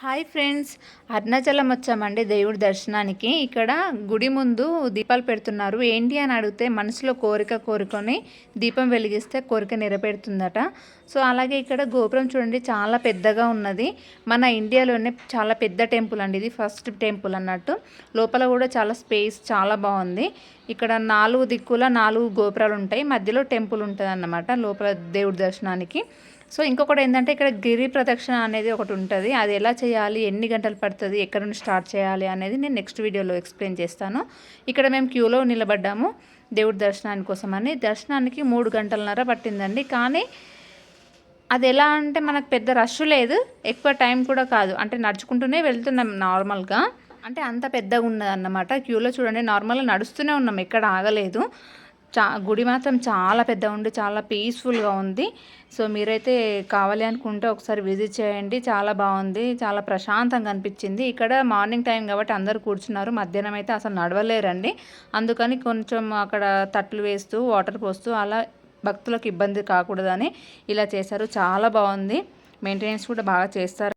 Hi friends. Arunachalam వచ్చామండి దేవుడి దర్శనానికి. ఇక్కడ గుడి ముందు దీపాలు పెడుతున్నారు. ఏంటి అని అడిగితే మనసులో కోరిక కోరుకొని దీపం వెలిగిస్తే కోరిక నెరవేరుతుందట. సో అలాగే ఇక్కడ గోపురం చూడండి చాలా పెద్దగా ఉన్నది. మన ఇండియాలోనే చాలా పెద్ద టెంపుల్ అండి ఇది. ఫస్ట్ టెంపుల్ అన్నట్టు. లోపల కూడా చాలా స్పేస్ చాలా బాగుంది. ఇక్కడ నాలుగు దిక్కుల నాలుగు గోపురాలు ఉంటాయి. మధ్యలో టెంపుల్ ఉంటుంది అన్నమాట లోపల దేవుడి దర్శనానికి. సో ఇంకొకటి ఏంటంటే ఇక్కడ గిరి ప్రదక్షిణ అనేది ఒకటి ఉంటుంది. అది ఎలా చేయాలి? ఎన్ని గంటలు పడుతుంది? ఎక్కడ నుండి స్టార్ట్ చేయాలి? అనేది నేను నెక్స్ట్ వీడియోలో ఎక్స్ప్లెయిన్ చేస్తాను. ఇక్కడ మేము క్యూలో నిలబడ్డాము దేవుడి దర్శనాని కోసమని. దర్శనానికి మూడు గంటలన్నర పట్టిందండి. కానీ అది ఎలా అంటే మనకు పెద్ద రష్ లేదు. ఎక్కువ టైం కూడా కాదు. అంటే నడుచుకుంటూనే వెళ్తున్నాం నార్మల్గా అంటే అంత పెద్దగా ఉన్నదన్నమాట. క్యూలో చూడండి నార్మల్గా నడుస్తూనే ఉన్నాం. ఎక్కడ ఆగలేదు. చా గుడి మాత్రం చాలా పెద్ద ఉంది చాలా పీస్ఫుల్గా ఉంది. సో మీరైతే కావాలి అనుకుంటే ఒకసారి విజిట్ చేయండి చాలా బాగుంది చాలా ప్రశాంతంగా అనిపించింది. ఇక్కడ మార్నింగ్ టైం కాబట్టి అందరు కూర్చున్నారు మధ్యాహ్నం అయితే అసలు నడవలేరండి. అందుకని కొంచెం అక్కడ తట్లు వేస్తూ వాటర్ పోస్తూ అలా భక్తులకు ఇబ్బంది కాకూడదని ఇలా చేశారు. చాలా బాగుంది మెయింటెనెన్స్ కూడా బాగా చేస్తారు.